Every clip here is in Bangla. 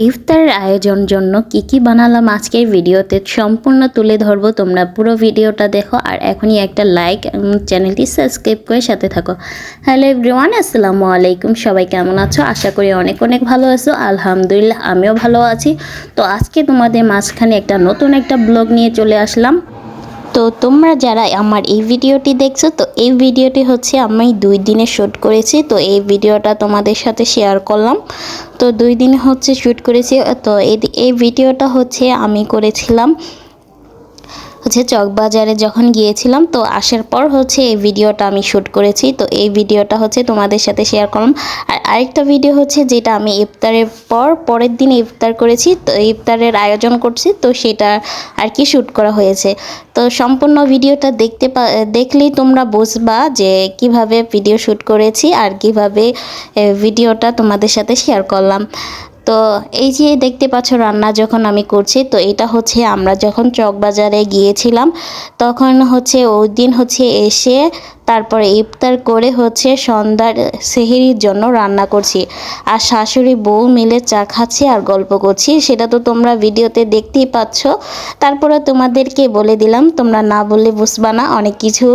ইফতারের আয়োজন জন্য কি কি বানালাম আজকের ভিডিওতে সম্পূর্ণ তুলে ধরবো। তোমরা পুরো ভিডিওটা দেখো আর এখনই একটা লাইক চ্যানেলটি সাবস্ক্রাইব করে সাথে থাকো। হ্যালো এভরিওয়ান আসসালামু আলাইকুম। সবাই কেমন আছো? আশা করি অনেক অনেক ভালো আছো। আলহামদুলিল্লাহ, আমিও ভালো আছি। তো আজকে তোমাদের মাঝখানে একটা নতুন একটা ব্লগ নিয়ে চলে আসলাম। তো তোমরা যারা আমার এই ভিডিওটি দেখছ, তো এই ভিডিওটি হচ্ছে আমি দুই দিনে শ্যুট করেছি। তো এই ভিডিওটা তোমাদের সাথে শেয়ার করলাম। তো দুই দিনে হচ্ছে শ্যুট করেছি। তো এই ভিডিওটা হচ্ছে আমি করেছিলাম হচ্ছে চকবাজারে যখন গিয়েছিলাম, তো আসার পর হচ্ছে এই ভিডিওটা আমি শ্যুট করেছি। তো এই ভিডিওটা হচ্ছে তোমাদের সাথে শেয়ার করলাম। আর আরেকটা ভিডিও হচ্ছে যেটা আমি ইফতারের পর, পরের দিন ইফতার করেছি, তো ইফতারের আয়োজন করছি, তো সেটা আর কি শ্যুট করা হয়েছে। তো সম্পূর্ণ ভিডিওটা দেখতে দেখলেই তোমরা বুঝবা যে কীভাবে ভিডিও শ্যুট করেছি আর কীভাবে ভিডিওটা তোমাদের সাথে শেয়ার করলাম। তো এই যে দেখতে পাচ্ছ রান্না যখন আমি করছি, তো এটা হচ্ছে আমরা যখন চকবাজারে গিয়েছিলাম, তখন হচ্ছে ওই দিন হচ্ছে এসে তারপরে ইফতার করে হচ্ছে সন্ধ্যার সেহেরির জন্য রান্না করছি। আর শাশুড়ি বউ মিলে চা খাচ্ছি আর গল্প করছি। সেটা তো তোমরা ভিডিওতে দেখতেই পাচ্ছ। তারপরে তোমাদেরকে বলে দিলাম, তোমরা না বললে বুঝবা না। অনেক কিছু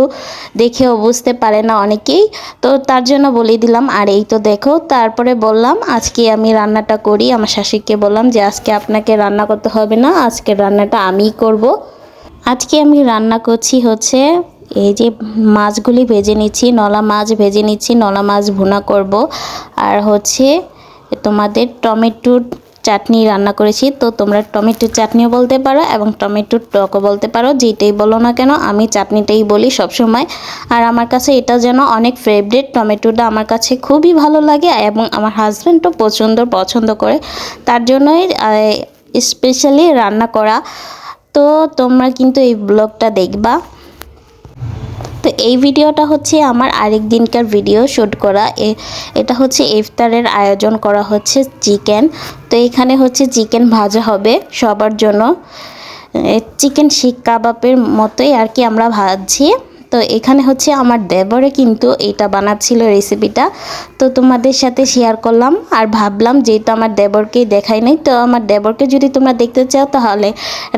দেখেও বুঝতে পারে না অনেকেই। তো তার জন্য বলে দিলাম, আর এই তো দেখো, তারপরে বললাম, আজকে আমি রান্নাটা করি। আমার শাশুড়িকে বললাম যে, আজকে আপনাকে রান্না করতে হবে না আজকে রান্নাটা আমিই করব। আজকে আমি রান্না করছি হচ্ছে এই যে মাছগুলি ভেজে নিচ্ছি, নলা মাছ ভেজে নিচ্ছি, নলা মাছ ভুনা করব। আর হচ্ছে তোমাদের টমেটোর চাটনি রান্না করেছি, তো তোমরা টমেটোর চাটনিও বলতে পারো এবং টমেটোর টকও বলতে পারো, যেটাই বলো না কেন, আমি চাটনিটাই বলি সব সময় আর আমার কাছে এটা যেন অনেক ফেভারিট টমেটোটা আমার কাছে খুবই ভালো লাগে এবং আমার হাজব্যান্ডও প্রচণ্ড পছন্দ করে। তার জন্যই স্পেশালি রান্না করা। তো তোমরা কিন্তু এই ব্লগটা দেখবা। তো এই ভিডিওটা হচ্ছে আমার আরেক দিনকার ভিডিও শ্যুট করা। এটা হচ্ছে ইফতারের আয়োজন করা হচ্ছে চিকেন। তো এখানে হচ্ছে চিকেন ভাজা হবে সবার জন্য। চিকেন শিক কাবাবের মতোই আর কি আমরা ভাজছি। তো এখানে হচ্ছে আমার দেবরে কিন্তু এটা বানাচ্ছিল রেসিপিটা তো তোমাদের সাথে শেয়ার করলাম আর ভাবলাম যেহেতু আমার দেবরকেই দেখাই নাই, তো আমার দেবরকে যদি তোমরা দেখতে চাও তাহলে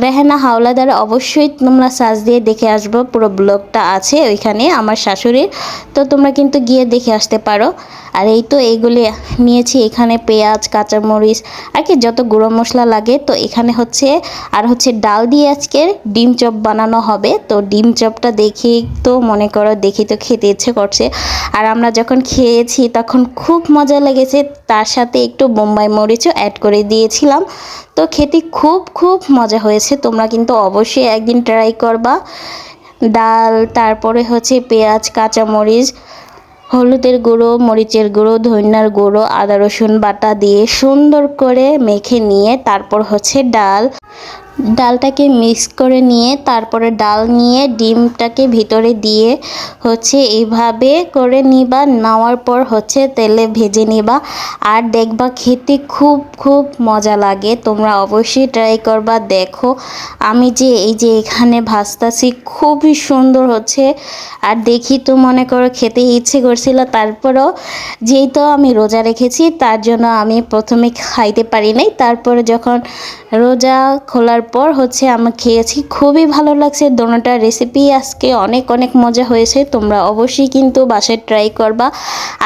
রেহেনা হাওলাদার অবশ্যই তোমরা সাজ দিয়ে দেখে আসব, পুরো ব্লগটা আছে ওইখানে আমার শাশুড়ির। তো তোমরা কিন্তু গিয়ে দেখে আসতে পারো। আর এই তো এইগুলি নিয়েছি এখানে পেঁয়াজ, কাঁচামরিচ, আর কি যত গুঁড়ো মশলা লাগে। তো এখানে হচ্ছে, আর হচ্ছে ডাল দিয়ে আজকে ডিম চপ বানানো হবে। তো ডিম চপটা দেখি তো মনে করো দেখি তো খেতে ইচ্ছে করছে। আর আমরা যখন খেয়েছি তখন খুব মজা লেগেছে। তার সাথে একটু বোম্বাই মরিচও অ্যাড করে দিয়েছিলাম। তো খেতে খুব খুব মজা হয়েছে। তোমরা কিন্তু অবশ্যই একদিন ট্রাই করবা। ডাল, তারপরে হচ্ছে পেঁয়াজ, কাঁচামরিচ, হলুদের গুঁড়ো, মরিচের গুঁড়ো, ধনিয়ার গুঁড়ো, আদা রসুন বাটা দিয়ে সুন্দর করে মেখে নিয়ে তারপর হচ্ছে ডাল। ডালটাকে মিক্স করে নিয়ে তারপরে ডাল নিয়ে ডিমটাকে ভিতরে দিয়ে হচ্ছে এইভাবে করে নিবা, নেওয়ার পর হচ্ছে তেলে ভেজে নিবা। আর দেখবা খেতে খুব খুব মজা লাগে, তোমরা অবশ্যই ট্রাই করবা, দেখো। আমি যে এই যে এখানে ভাজতাছি, খুবই সুন্দর হচ্ছে। আর দেখি তো মনে করো খেতে ইচ্ছে করছিল, তারপরও যেহেতু আমি রোজা রেখেছি, তার জন্য আমি প্রথমে খাইতে পারি নাই। তারপরে যখন রোজা খোলার পর হচ্ছে আমি খেয়েছি। খুবই ভালো লাগছে। দোনোটা রেসিপি আজকে অনেক অনেক মজা হয়েছে। তোমরা অবশ্যই কিন্তু বাসায় ট্রাই করবা।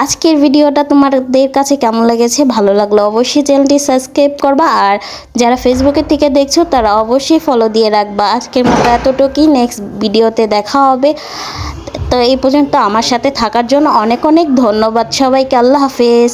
আজকের ভিডিওটা তোমাদের কাছে কেমন লেগেছে? ভালো লাগল অবশ্যই চ্যানেলটি সাবস্ক্রাইব করবা। আর যারা ফেসবুকের থেকে দেখছ, তারা অবশ্যই ফলো দিয়ে রাখবা। আজকের মতো এতটুকুই। নেক্সট ভিডিওতে দেখা হবে। তো এই পর্যন্ত আমার সাথে থাকার জন্য অনেক অনেক ধন্যবাদ সবাইকে। আল্লাহ হাফেজ।